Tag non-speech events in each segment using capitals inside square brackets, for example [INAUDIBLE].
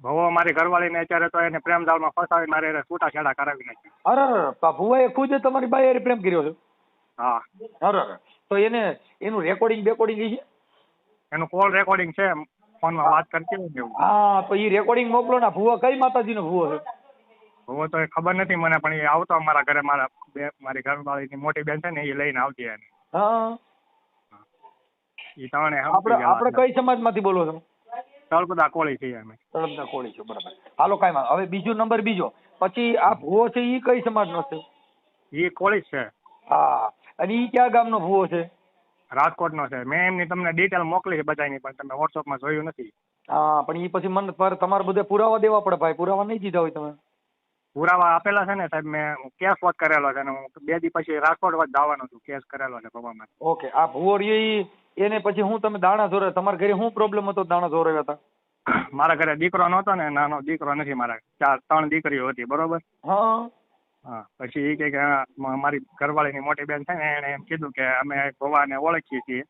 ભવો મારી ઘરવાળીને અત્યારે તો એને પ્રેમ જાળમાં ફસાવી મારે એને છૂટાછેડા કરાવી નાખી અરે પા ભુવાએ ખુદ તમારી બાઈ હારે પ્રેમ કર્યો છે? હા. અરે તો એને એનું રેકોર્ડિંગ બેકોર્ડિંગ છે? એનું કોલ રેકોર્ડિંગ છે ફોનમાં વાત કરતી હોય એવું. હા તો એ રેકોર્ડિંગ મોકલો ને ભુવા કઈ માતાજીનો ભુવો છે? ભુવો તો એ ખબર નથી મને પણ એ આવતો અમારા ઘરે મારા બે મારી ઘરવાળીની મોટી બેન છે ને એ લઈને આવતી એને. હા. એ આપણે આપણે કઈ સમાજમાંથી બોલો છો? તળપદા કોળી છે અમે. તળપદા કોળી છે બરાબર. હાલો કાંઈ વાંધો હવે બીજો નંબર બીજો. પછી આ ભુવો છે એ કઈ સમાજનો છે? એ કોળી છે. હા. અને એ ક્યાં ગામનો ભુવો છે? રાજકોટનો છે. મેં એમની તમને ડિટેલ મોકલી છે બધાની પણ તમે વોટ્સઅપમાં જોયું નથી. હા પણ એ પછી મને તમારે બધે પુરાવા દેવા પડે ભાઈ. પુરાવા નહીં દીધા હોય તમે. પુરાવા આપેલા છે ને સાહેબ મેં કેસ વોચ કરેલો છે અને હું બે દી પછી રાજકોટ વચ જવાનો છું કેસ કરેલો છે ભવામાં ઓકે આ ભુવો રહ્યો એને પછી હું તમે દાણા જોરે તમારા ઘરે શું પ્રોબ્લેમ હતો દાણા જોરાવ્યા હતા? [COUGHS] મારા ઘરે દીકરો નહોતો ને નાનો દીકરો નથી મારા ચાર ત્રણ દીકરીઓ હતી બરોબર? હા. હા પછી એ કે મારી ઘરવાળીની મોટી બેન છે ને એણે એમ કીધું કે અમે ભવાને ઓળખીએ છીએ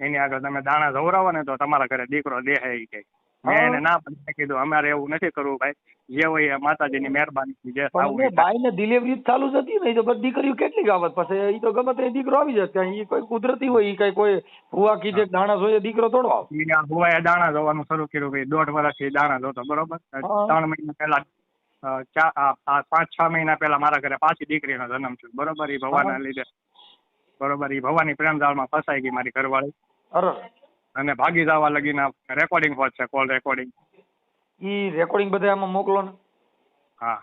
એની આગળ તમે દાણા જવરાવો ને તો તમારા ઘરે દીકરો દેહે એ કે મેં એને ના પાડી કીધું અમારે એવું નથી કરવું ભાઈ. જે હોય એ માતાજીની મહેરબાની જે એ થાય. બાઈને ડિલિવરી ચાલુ જ હતી ને તો બધી દીકરીઓ કેટલી ગામત પછી એ તો ગમે તે દીકરો આવી જાય ત્યાં ઈ કોઈ કુદરતી હોય એ કઈ કોઈ ભુવા કીધે દાણા જોઈએ દીકરો થોડો આવે. ભુવાએ દાણા જોવાનું શરૂ કર્યું ભાઈ દોઢ વર્ષથી દાણા જોતો બરોબર? ત્રણ મહિના પહેલા પાંચ છ મહિના પહેલા મારા ઘરે પાછી દીકરીનો જન્મ થયો બરોબર? ઈ ભવાના. લીધે બરોબર? ઈ ભવાની પ્રેમ જાળમાં ફસાઈ ગઈ મારી ઘરવાળી. અરે અને ભાગી જવા લગીના રેકોર્ડિંગ હોત છે કોલ રેકોર્ડિંગ ઈ રેકોર્ડિંગ બધા આમાં મોકલો ને. હા.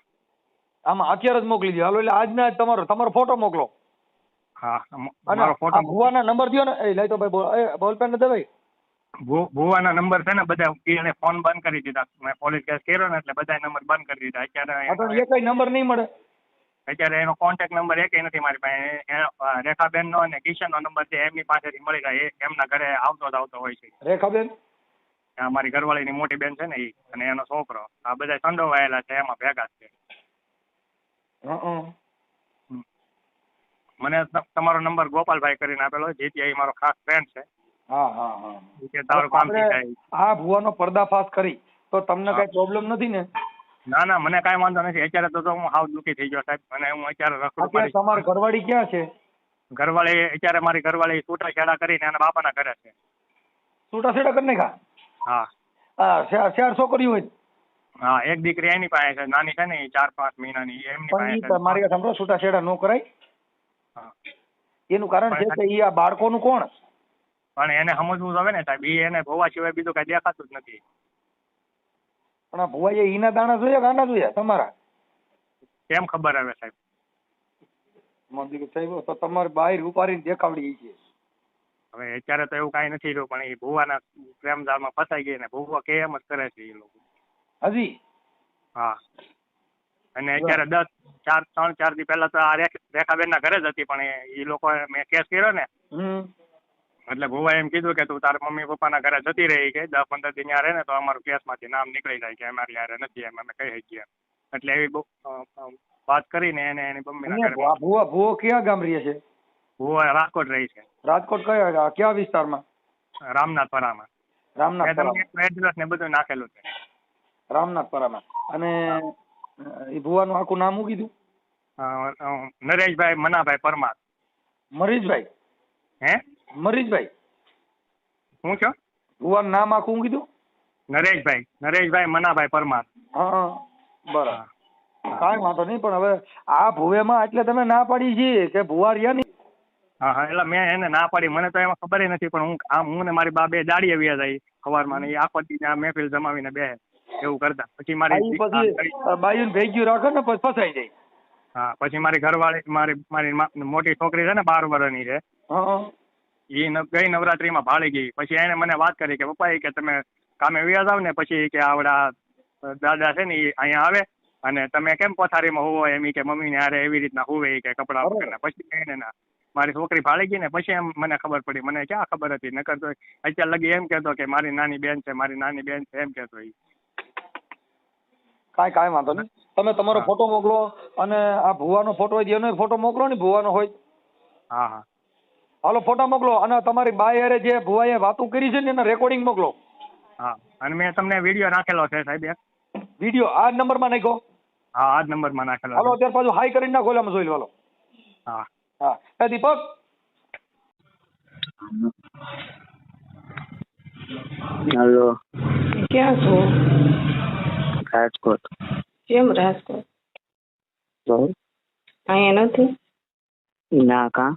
આમાં અત્યારે જ મોકલી દો હાલો એટલે આજના જ તમારો તમારો ફોટો મોકલો. હા મારો ફોટો ભુવાના નંબર દયો ને. એ લઈ તો ભાઈ બોલ પેન બોલપેન ને ભાઈ ભુવાના નંબર છે ને બધા એને ફોન બંધ કરી દીધા. મેં પોલીસ કેસ કર્યો ને એટલે બધા નંબર બંધ કરી દીધા. અત્યારે એ કઈ નંબર નહીં મળે. અત્યારે એનો કોન્ટેક્ટ નંબર એકેય નથી મારી પાસે. રેખાબેનનો અને કિશનનો નંબર છે એમની પાસેથી મળી જાય. એ એમના ઘરે આવતો જ આવતો હોય છે. રેખાબેન? મારી ઘરવાળીની મોટી બેન છે ને એ અને એનો છોકરો. આ બધા સંડોવાયેલા છે એમાં ભેગા છે. મને તમારો નંબર ગોપાલભાઈ કરીને આપેલો જીટીઆઈ મારો ખાસ ફ્રેન્ડ છે. હા હા હા. તારું કામ આ ભુવાનો પર્દાફાશ કરી. તો તમને કઈ પ્રોબ્લેમ નથી ને? ના ના મને કાંઈ વાંધો નથી. અત્યારે તો હું હાવ દુઃખી થઈ ગયો સાહેબ. મને હું અત્યારે રખડું અત્યારે પડી તમારી ઘરવાળી ક્યાં છે? ઘરવાળી અત્યારે મારી ઘરવાળી છૂટાછેડા કરીને એના બાપાના ઘરે છે. છૂટાછેડા કરી નાખા હા. હા ચાર છોકરીઓ હોય? હા એક દીકરી એની પાસે છે. નાની છે ને એ ચાર પાંચ મહિનાની એ એમની પાસે છે. તમારી સાંભળો છૂટાછેડા ન કરાય. એનું કારણ છે કે ઈ આ બાળકોનું કોણ? પણ એને સમજવું હવે ને સાહેબ. એ એને ભોવા સિવાય બીજું કઈ દેખાતું જ નથી. પણ આ ભુવાએ ઈના દાણા જોયા કે આના જોયા? તમારા? કેમ ખબર આવે સાહેબ? મંદિર સાહેબ તો તમારે બહાર ઉપાડીને દેખાવડી છે. હવે અત્યારે તો એવું કાંઈ નથી રહ્યું પણ એ ભુવાના પ્રેમ જાળમાં ફસાઈ ગઈ ને ભુવા કે એમ જ કરે છે એ લોકો? હજી? હા. અને અત્યારે દસ ચાર ત્રણ ચાર દી પહેલા તો આ રેખ- રેખાબેનના ઘરે જ હતી પણ એ- લોકો મેં કેસ કર્યો ને એટલે ભુવાએ એમ કીધું કે તું તારા મમ્મી પપ્પાના ઘરે જતી રહી કે દસ પંદર દી ત્યાં રહે ને તો અમારું કેસમાંથી નામ નીકળી જાય કે અમારી યારે નથી એમ અમે કહી શકીએ એટલે એવી વાત કરીને એને એની મમ્મીના ઘરે ભુવા ક્યાં ગામ રહે છે? ભુવા રાજકોટ રહી છે. રાજકોટ કયા કયા વિસ્તારમાં? રામનાથપરામાં. રામનાથપરા એડ્રેસ ને બધું નાખેલું છે. રામનાથપરામાં. અને એ ભુવાનું આખું નામ શું કીધું? નરેશભાઈ મનાભાઈ પરમાર. મરીશભાઈ? હે? મરીજભાઈ શું છો? ભુવાનું નામ આખું શું કીધું? નરેશભાઈ નરેશભાઈ મનાભાઈ પરમાર. હા બરાબર. કાંઈ વાંધો નહીં પણ હવે આ ભુવેમાં એટલે તમે ના પાડી છે કે ભુવા રહ્યા નહીં હા હા એટલે મેં એને ના પાડી. મને તો એમાં ખબર નથી પણ હું આમ હું ને મારી બા બે દાડી વ્યા જાય સવારમાં ને એ આખો દી ત્યાં મહેફિલ જમાવીને બે એવું કરતા. પછી મારી પછી બાયું ભેગ્યું રાખે ને પછી ફસાઈ જાય. હા પછી મારી ઘરવાળી મારી મારી મોટી છોકરી છે ને બાર વર્ષની છે હા. એ ન- ગઈ નવરાત્રીમાં ભાળી ગઈ. પછી એને મને વાત કરી કે પપ્પા એ કે તમે કામે વ્યાજ આવ ને પછી કે આવડા દાદા છે ને એ અહીંયા આવે અને તમે કેમ પથારીમાં હોવો? એમ કે કે મમ્મીને હારે એવી રીતના હોવે કે કપડાં. વગરના. પછી એને ના મારી છોકરી ભાળી ગઈ ને પછી એમ મને ખબર પડી. મને ક્યાં ખબર હતી? નકર તો અત્યારે લગી એમ કહેતો કે મારી નાની બેન છે મારી નાની બેન છે એમ કહેતો ઈ. કાંઈ કાંઈ વાંધો નહીં. તમે તમારો ફોટો મોકલો અને આ ભુવાનો ફોટો હોય એનો ફોટો મોકલો ને ભુવાનો હોય. હા હા. હાલો ફોટા મોકલો અને તમારી બાય હારે જે ભુવાએ વાતું કરી છે ને એના રેકોર્ડિંગ મોકલો. હા અને મેં તમને વીડિયો નાખેલો છે સાહેબ એક. વીડિયો આ નંબરમાં નાખો હા આ જ નંબરમાં નાખેલો હાલો અત્યારે પાછું હાઈ કરીને નાખો એટલે જોઈ લો હાલો. હા. હા એ દીપક? હેલો. ક્યાં છો? રાજકોટ. કેમ રાજકોટ? તો? અહીંયા નથી? ના કા.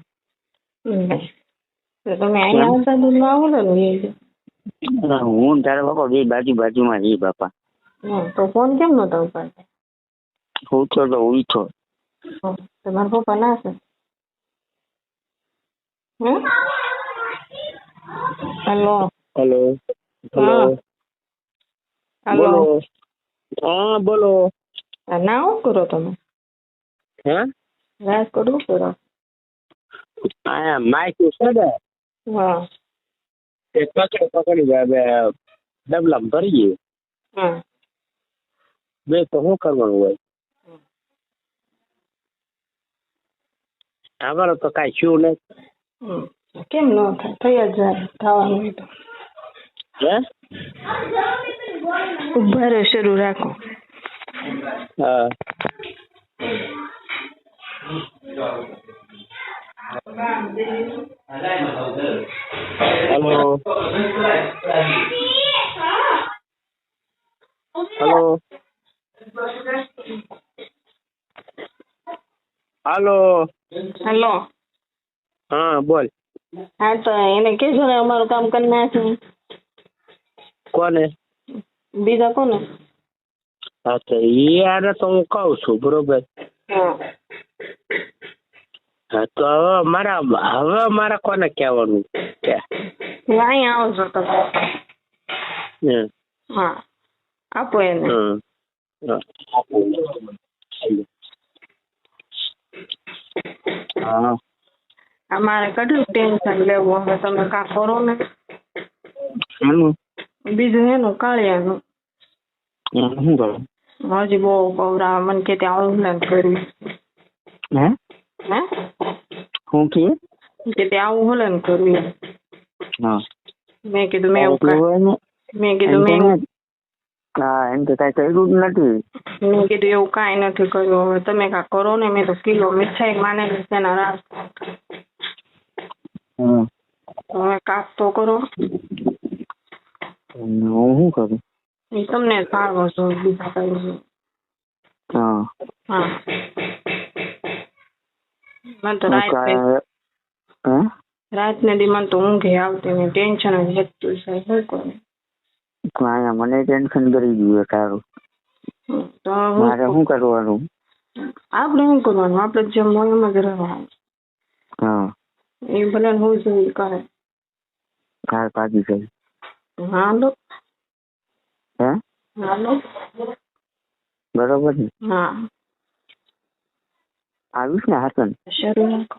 તો તમે અહીંયા આવતા દૂધમાં આવો ને લઈ હું તારા બાપા બે બાજુ બાજુમાં જઈ બાપા. તો ફોન કેમ નતો ઉપાડતા? હું તો તો ઉઠો તમારા પપ્પા ના છે હેલો. હેલો. હલો. બોલો. હા બોલો. આ ના શું કરો તમે. હે? રાજકોટ શું કરો. આ માઇક છે ને. હા. એ કચરો પકડી જાય ડબલામાં ભરીએ હા. બે તો શું કરવાનું હોય? અમારો તો કાંઈ શું નહીં કેમ ન થાય? થઈ જ જાય થવાનું તો. હે? ઊભા રહો શરૂ રાખો. હા. હેલો હેલો હાલો હલો હા બોલ. હા તો એને કેજો ને અમારું કામ કરી નાખે કોને? બીજા કોને? હા તો એ આને તો હું કહું છું બરોબર? હા. તો હવે મારા હવે મારે કોને કહેવાનું કે હું આવજો તમે હા આપો એને. હા. અમારે કેટલું ટેન્શન લેવું હવે તમે કા કરો ને. બીજું એનું કાળિયાનું. હજી બહુ ગૌરા મને કે ત્યાં ઓનલાઈન કર્યું. હે? શું કે કે તે આવું હલન કર્યું હા. મેં કીધું મેં એવું મેં કીધું મેં હા એમ તો કઈ કર્યું જ નથી. મેં કીધું એવું કાંઈ નથી કર્યું. હવે તમે કા કરો ને મેં તો કિલો મીઠાઈ માને તેના રાસ. હવે કાક તો કરો. હું શું કરું? એ તમને સારો છો બીજા કઈ. હા. હા. મને તો હું રાત ને દી મને તો ઊંઘે આવતી નહીં ટેન્શન જ વધતું છે હોય કોને કાંઈ મને ટેન્શન કરી ગયું તારું. તો મારે શું કરવાનું? આપણે શું કરવાનું? આપણે જેમ હોય એમ જ રહેવાનું. હા. એ ભલે ને હું જોઈ કરે. કાર પાકી ગઈ હાલો. હે? હાલો. બરોબર ને? હા. આવીશ ને હાસન. શરૂ રાખો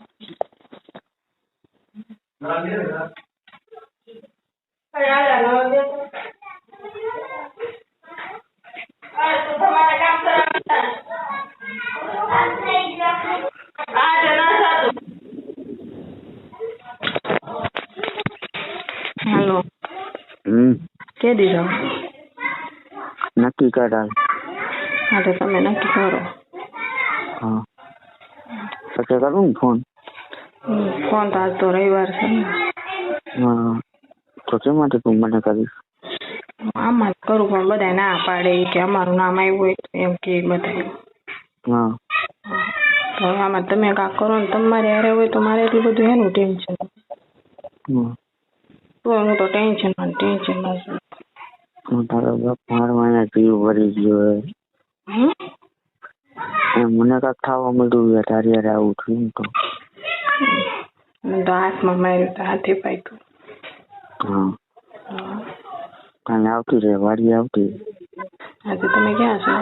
હમ. કે દીધો? નક્કી કરાય હા તો તમે નક્કી કરો. પછી કરું ને ફોન ફોન તો આજ તો રવિવાર છે હા તો કેમ માટે તું મને કરીશ આમાં કરું પણ બધા ના પાડે કે અમારું નામ આવ્યું હોય તો એમ કે બધા હા તો આમાં તમે કાંક કરો ને તમારે હારે હોય તો મારે એટલું બધું એનું ટેન્શન. તો હું તો ટેન્શનમાં ટેન્શનમાં છું હું તારો બાપ મારવાના જીવ ભરી ગયો હમ? મને કાંઈક થવા મળ્યું છે તારી યાર આવું થયું તો. મને તો હાથમાં માર્યું તો હાથે પાક્યું. હા. કાંઈ આવતી રહે વાડી આવતી આજે તમે ક્યાં છો?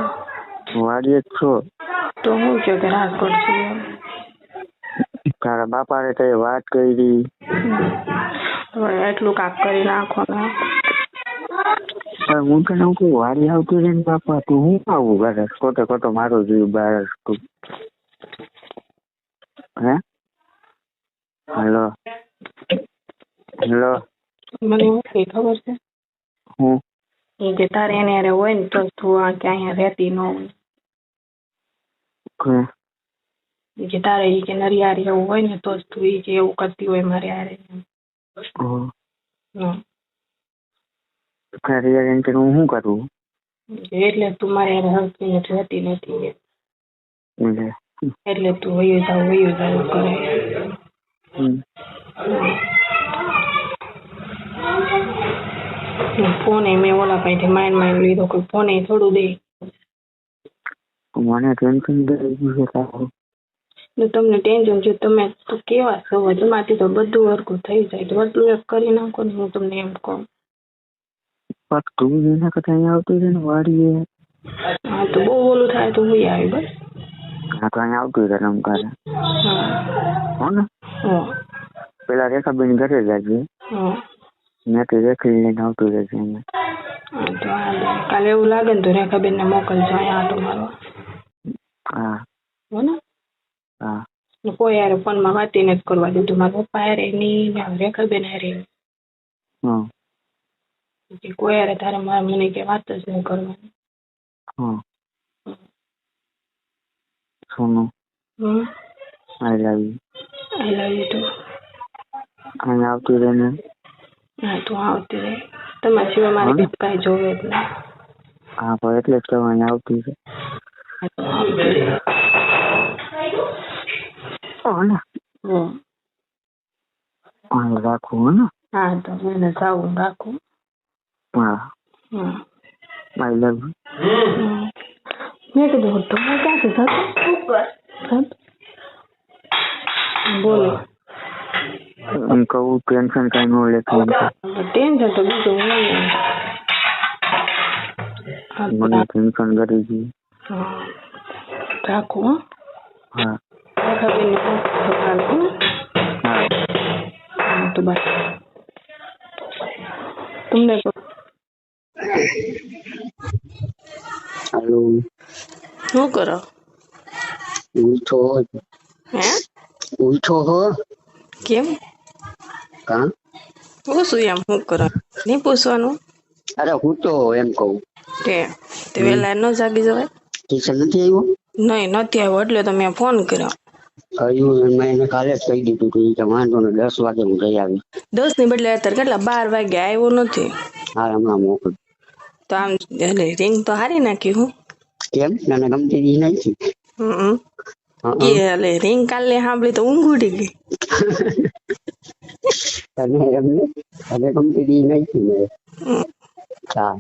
વાડીએ જ છો. તો હું કે કે રાજકોટ છું? તારા બાપાને તો વાત કરી. એટલું કાક કરી નાખો ને. હું તને હું કહું વાડી આવતી રહે ને બાપા તું હું આવું ઘરે ખોટે ખોટો મારો જોયું બાર. તું હે? હેલો. હેલો. મને એવું કઈ ખબર છે? હું? કે તારે એને હારે હોય ને તો તું આ કે અહીંયા રહેતી ન હોય. કે તારે એ કે નરિયારી એવું હોય ને તો જ તું એ કે એવું કરતી હોય મારે આરે. હમ. હમ. તારી યાર એમ કે હું શું કરું? એટલે તું મારે હરખી રહેતી નથી એટલે. તું વયું જાવ વયું જાવ કરે. ફોન મેં ઓલા પાસેથી માઇન્ડ માઇન લીધો કોઈ ફોન થોડું દે. મને ટેન્શન ને તમને ટેન્શન છે તમે તો કેવા છો? તમારાથી તો બધું હરખું થઈ જાય. તો એક કરી નાખો ને હું તમને એમ કહું. તું એના કરતા અહીંયા આવતું છે ને વાડીએ. હા તો બહુ ઓલું થાય તો હું આવી બસ. હા તો અહીંયા આવતું રહે રમકારે. હા. હો ને? પેલા રેખાબેન ઘરે જાજે મેં તો રેખી લઈને આવતું રહેશે અહીંયા. કાલે એવું લાગે ને તો રેખાબેન ને મોકલજો અહીંયા આટો મારો. હા. હો ને? હા. કોઈ યાર ફોનમાં વાતી નથી કરવા દીધું. મારા પપ્પા હારે નહીં રેખાબેન હારે. હા. કોઈ હારે તારે મારા મને કે વાત જ નહીં કરવાની. હા સોનું હમ. I love you I love you too અહીંયા આવતી રહે ને? હા તું આવતી રહે. તમારા સિવાય મારે? બીજું કાંઈ જોવે જ નહીં. હા પણ એટલે જ તો આવતી છે રહે. હો તો એને જાવું રાખું. હા હમ. આઈ લવ યુ હમ. મેં કીધું તમે ક્યાંથી જતો બોલો એમ કહું ટેન્શન કઈ ન લેતું. ટેન્શન તો બીજું હોય ને હા, મને ટેન્શન કરી હા. રાખું. હા હા, તો બસ તમને હાલો શું કરો? ઉઠો હે? ઉઠો હો કેમ? કા પૂછું એમ શું કરો? નહીં પૂછવાનું? અરે હું તો એમ કહું. કે તે વેલા ન જાગી જવાય? ટ્યુશન નથી આવ્યો? નહીં નથી આવ્યો એટલે તો મેં ફોન કર્યો. કહ્યું મેં એને કાલે જ કહી દીધું હતું કે વાંધો ને દસ વાગે હું જઈ આવી. દસની બદલે અત્યારે કેટલા બાર વાગે આવ્યો નથી? હા હમણાં મોકલ. તો આમ એટલે રિંગ તો હારી નાખી હું. કેમ મને ગમતી દી નથી. એટલે રિંગ કાલે સાંભળી તો ઊંઘ ઉડી ગઈ તને એમને તને ગમતી દી નથી મેં. હા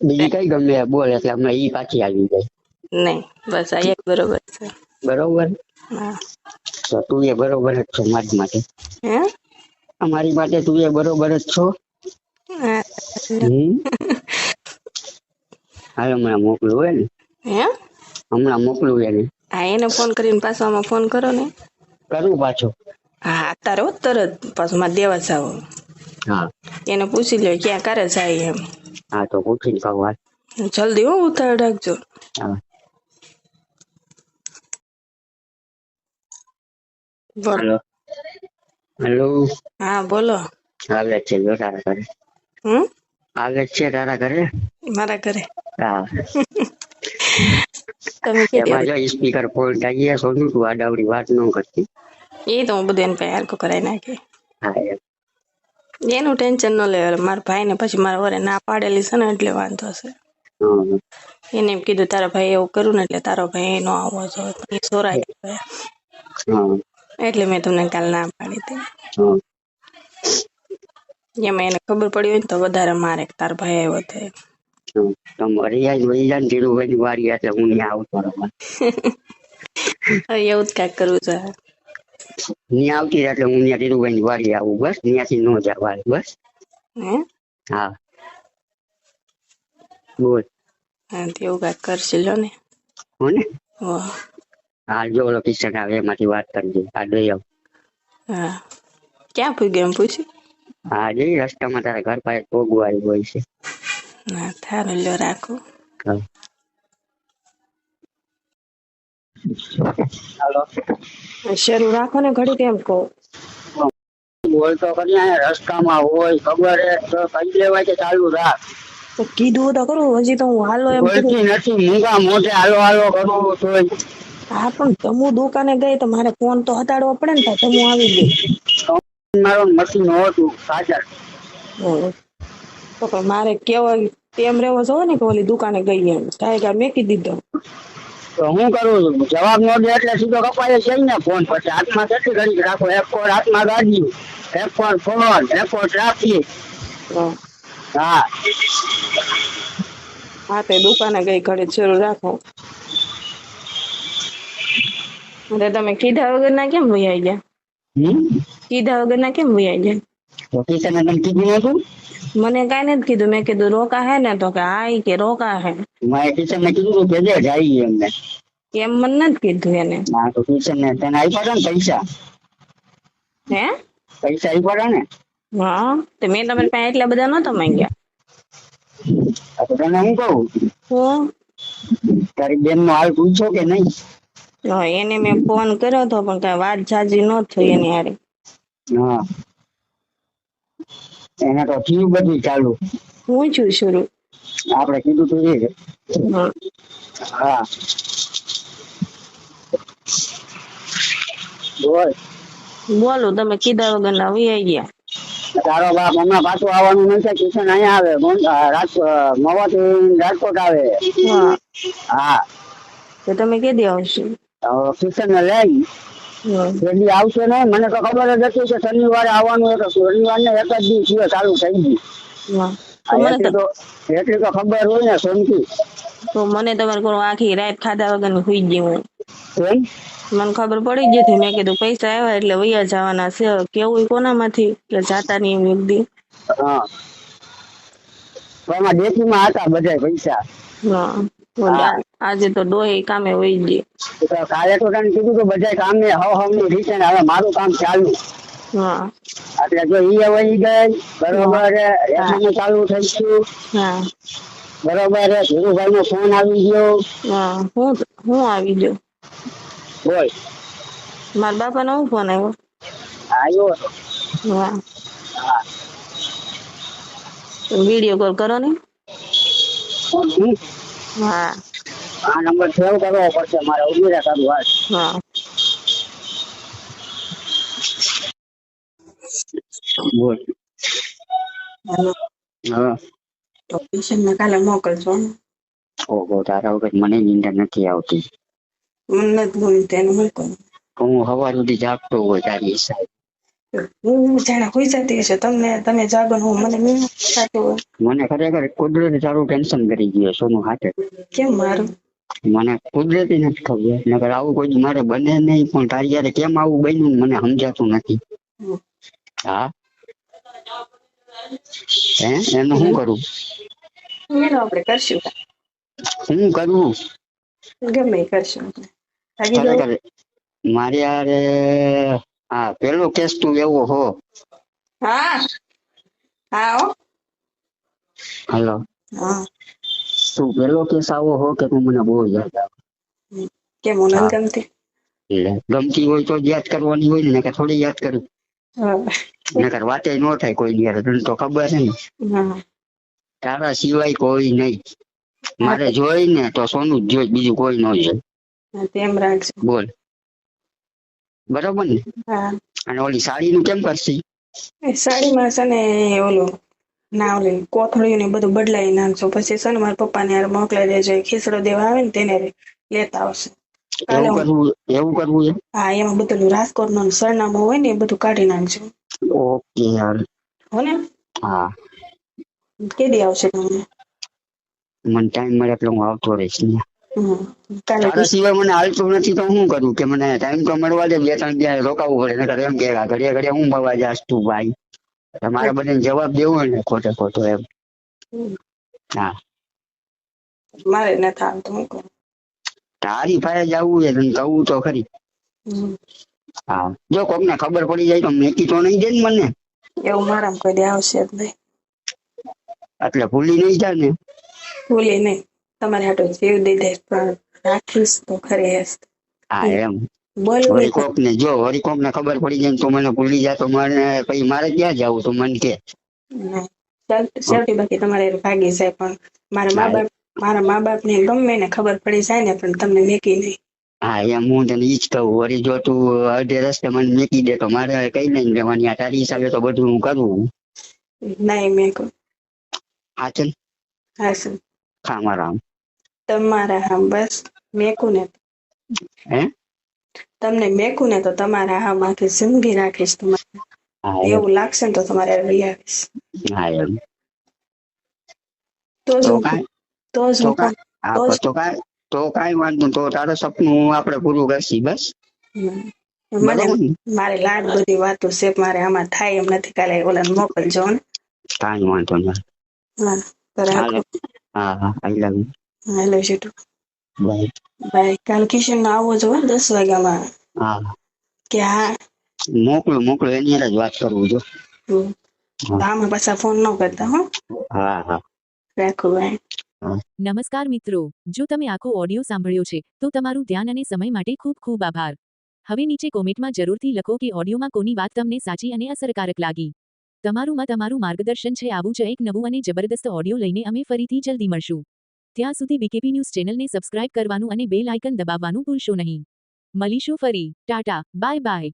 બીજી કઈ ગમે બોલ એટલે હમણાં ઈ પાછી આવી જાય નહીં બસ આ એક બરોબર છે બરોબર હા તો તું એ બરોબર જ છો મારી માટે હે અમારી માટે તું એ બરોબર જ છો હમ હાલ હમણાં મોકલું હોય ને. હે? હમણાં મોકલું એને. હા એને ફોન કરીને પાછો આમાં ફોન કરો ને. કરું પાછો. હા અત્યારે હો તરત પાછો મારે દેવા જાવ. હા. એને પૂછી લો ક્યાં કરે જાય એમ. હા તો પૂછીને કહું હાલ જલ્દી હો ઉતાર રાખજો. હા. બોલો. હેલો. હા બોલો. હાલે છે જો તારા ઘરે. હમ? આવે છે તારા ઘરે મારા ઘરે હા તમે એમાં કેવી જો સ્પીકર ફોલ્ટ આવી ગયા સોનું તું આડાવડી વાત ન કરતી એ તો હું બધું એને પાસે હરખું કરાવી નાખી. હા એમ. એનું ટેન્શન ન લે મારા ભાઈને પછી મારા વરે ના પાડેલી છે ને એટલે વાંધો છે હં. એને એમ કીધું તારા ભાઈ એવું કર્યું ને એટલે તારો ભાઈ નો આવવો જોઈએ પણ એ સોરાઈ ગયો હં. એટલે મેં તમને કાલ ના પાડી હતી. હં. એમાં એને ખબર પડી હોય ને તો વધારે મારે કે તારો ભાઈ આવ્યો તો એમ. હં. તો મરી જાય ને વહી જાય ને ધીરુભાઈની વારી એટલે હું ત્યાં આવતો રહું હવે એવું જ કાંઈક કરવું છે. ત્યાં આવતી રહે એટલે હું ત્યાં ધીરુભાઈની વારી આવું બસ. ત્યાંથી ન જવાય બસ. હે? હા. બોલ. હા તે એવું કાંઈક કરશે લો ને. હો ને વાહ હા જો ઓલો કિશન આવે એમાંથી વાત કરજે આ દઈ આવ. હા. ક્યાં પૂગ્યો એમ પૂછ્યું? હા રસ્તામાં તારા ઘર પાસે પોગવું આવ્યું હોય છે. ના થારું લ્યો રાખો. હાલો. શરૂ રાખો ને ઘડી કેમ કહો. બોલ તો કરી અહીંયા રસ્તામાં હોય ખબર હે તો કહી દેવાય કે ચાલુ રાખ. તો કીધું તો ખરું હજી તો હું હાલો એમ બોલતી નથી મૂંગા મોઢે હાલો હાલો કરું તોય. હા પણ તમુ દુકાને ગઈ તો મારે ફોન તો હટાડવો પડે ને તો તમુ આવી ગઈ મારો મશીન હતું સાચા હમ. તો પણ મારે કેવો તેમ રહેવો જોવે ને કે ઓલી દુકાને ગઈ એમ. કાંઈ કાંઈ મેકી દીધો. તો હું કરું છું? જવાબ નો દે એટલે સીધો કપાય છે ને ફોન પછી હાથમાં કેટલી ઘડી રાખો? એક ફોન હાથમાં ગાડી એક ફોન ફોન એક ફોન ટ્રાફિક. હમ. હા. હા તે દુકાને ગઈ ઘડી શરૂ રાખો. અરે તમે કીધા વગરના કેમ વૈયા ગયા? હમ? વગર ના કેમ વૈયા જાય? કીધું નતું? મને કઈ નથી કીધું. મેં કીધું રોકા હે ને તો કે આઈ કે રોકા હે મેં કિશનને કીધું કે જે જાય એમને એમ મને નથી કીધું એને. ના તો કિશનને તને આપ્યા ને પૈસા? હે? પૈસા આપ્યા પડે ને? હા તો મેં તમારી પાસે એટલા બધા નતો માંગ્યા. તો તને હું કહું? તારી બેન નો હાલ પૂછો કે નહીં? એને મેં ફોન કર્યો હતો પણ કઈ વાત જાજી ન થઈ એની હારે. હા. એને તો થયું બધું ચાલુ. હું છું શરૂ? આપણે કીધું તું એ. હા. બોલ. બોલો તમે કીધા વગરના આવી ગયા. તારો બાપ હમણાં પાછું આવવાનું નથી કિશન અહીંયા આવે મવાથી રાજકોટ આવે. હા. હા. તો તમે કેદી આવશો? કિશન લઈ. હમ. આવશે ને મને તો ખબર જ હતી કે શનિવારે આવવાનું હતું શનિવાર ને એક જ દિવસ થયો ચાલુ થઈ ગયું. એટલી તો ખબર હોય ને સોનકી તો મને તમારે કોઈ આખી રાત ખાધા વગરની સુઈ ગઈ હું. મને ખબર પડી ગઈ હતી. મેં કીધું પૈસા આવ્યા એટલે વૈયા જવાના છે. કેવું કોનામાંથી? એટલે જાતા નહીં એમ એક દી. હા. એમાં ડેકીમાં હતા બધા પૈસા. હા. આજે તો ડોહે કામે વહી ગઈ કાલે તો તને કીધું કે બધા કામ ને હવ હવની રીતે ને હવે મારું કામ ચાલુ. હા. એટલે જો ઈ વહી ગઈ બરોબર હે, ચાલુ થઈ ગયું. હા. બરોબર ધીરુભાઈ નો ફોન આવી ગયો. હું હું આવી ગયો? બોલ. મારા બાપા નો ફોન આવ્યો? આવ્યો. હા. વીડિયો કોલ કરો ને. હા. આ નંબર સેવ કરવો પડશે મારે ઉમેરા કરવું હાલ હા. બોલ. હાલો. હા. તો ટ્યુશન ને કાલે મોકલજો ઓહો તારા વખત મને નિંદર નથી આવતી. મને નથી ગમતું એને મોકલો. હું હવા સુધી જાગતો હોય તારી હિસાબે. હું જાણે હોઈ જતી હશે તમને તમે જાગો હું મને નહીં થતું હોય. મને ખરેખર કુદરતી તારું ટેન્શન કરી ગયો સોનું હાથે. કેમ મારું? મને કુદરતી નથી ખબર. નકર આવું કોઈ મારે બને નહીં પણ તારી યારે કેમ આવું બન્યું મને સમજાતું નથી. હા? હે? એનું શું કરું? એનો આપણે કરશું શું કરવું ગમે કરશું મારી યારે હા પેલો કેસ તું એવો હો. હા. હા હો. હલો. હા. તું પેલો કેસ આવો હો કે તું મને બહુ યાદ આવે? કે મને ગમતી? ગમતી હોય તો યાદ કરવાની હોય ને કે થોડી યાદ કરું. નકર વાતે ન થાય કોઈ યાર તને તો ખબર છે ને. તારા સિવાય કોઈ નહીં. મારે જોઈ ને તો સોનું જ જોઈ બીજું કોઈ ન જોઈ. તેમ રાખજો. બોલ. બરોબર ને? અને ઓલી સાડી નું કેમ કરશી? સાડીમાં છે ને ઓલું ના ઓલી કોથળીઓ ને બધું બદલાઈ નાખજો. પછી છે ને મારા પપ્પાને યાર મોકલાઈ દેજો. ખીસડો ખીચડો દેવા આવે ને તેને લેતા આવશે. એવું કરવું એવું કરવું છે? હા એમાં બધું રાજકોટનું સરનામું હોય ને એ બધું કાઢી નાખજો. ઓકે યાર હો ને? હા. કેદી આવશે તમને? મને ટાઈમ મળે એટલે હું આવતો રહીશ ત્યાં. તારા સિવાય મને હાલતું નથી તો હું કરું? કે મને ટાઈમ તો મળવા દે બે ત્રણ દિવસ રોકાવું પડે નકર એમ કે ઘડીએ ઘડીએ હું મળવા જાસ તું ભાઈ? તમારે બધાને જવાબ દેવો હોય ને ખોટે ખોટો એમ. હા. મારે ન થાય તો હું કરું? તારી પાસે જવું છે તને કહું તો ખરી. હા. જો કોકને ખબર પડી જાય તો મેકી તો નહીં દે ને મને. એવું મારામાં કોઈ દે આવશે જ નહીં. એટલે ભૂલી નહીં જાય ને. ભૂલી નહીં. તમારે હાટો જીવ દીધે પણ રાખીશ તો ખરી હેસ હા એમ. વળી ને જો હરિકોક ને ખબર પડી જાય તો મને ભૂલી જાય તો મને પછી મારે ક્યાં જવું તો મને કે. છેવટે બાકી તમારે ભાગી જાય પણ મારા મા બાપ મારા મા બાપ ને ગમે ને ખબર પડી જાય ને પણ તમને મેકી નહીં. હા એમ હું તને ઈ જ કહું વળી જો તું અડધે રસ્તે મને મેકી દે તો મારે કઈ નહીં જવાની આ તારી હિસાબે તો બધું હું કરું. નહીં મેં કહું. હા ચલ. હા સર. ખા મારા આમ. તમારા હા બસ મેકું ને હે? તમને મેકું ને તો તમારા હા આખી જિંદગી રાખીશ તમારે. એવું લાગશે ને તો તમારે લઈ આવીશ. હા એમ. તો જ તો હું કાંઈ તો જ તો કાંઈ તો જ- પણ તો કાંઈ વાંધો તો તારું સપનું આપણે પૂરું કરશી બસ? મને મારે લાડ બધી વાતો છે મારે આમાં થાય એમ નથી કાલે ઓલા મોકલજો ને. કાંઈ વાંધો નહીં હા હા આઈ લવ હેલો શીટુ બાય બાય કાલ કિશન આવો જો દસ વાગ્યામાં. હા. કે હા. મોકલો મોકલો એની હારે જ વાત કરવું જો આમાં પાછા ફોન ન કરતા હો. હા હા. રાખો બાય નમસ્કાર મિત્રો. જો તમે આખો ઓડિયો સાંભળ્યો છે તો તમારું ધ્યાન અને સમય માટે ખૂબ ખૂબ આભાર. હવે નીચે કોમેન્ટમાં જરૂરથી લખો કે ઓડિયોમાં કોની વાત તમને સાચી અને અસરકારક લાગી. તમારું માં તમારું માર્ગદર્શન છે આવું જ એક નવું અને જબરદસ્ત ઓડિયો લઈને અમે ફરીથી જલ્દી મળશું. ત્યાં સુધી બીકેપી ન્યૂઝ ચેનલને સબસ્ક્રાઇબ કરવાનું અને બેલ આઇકન દબાવવાનું ભૂલશો નહીં. મળીશું ફરી. ટાટા. Bye bye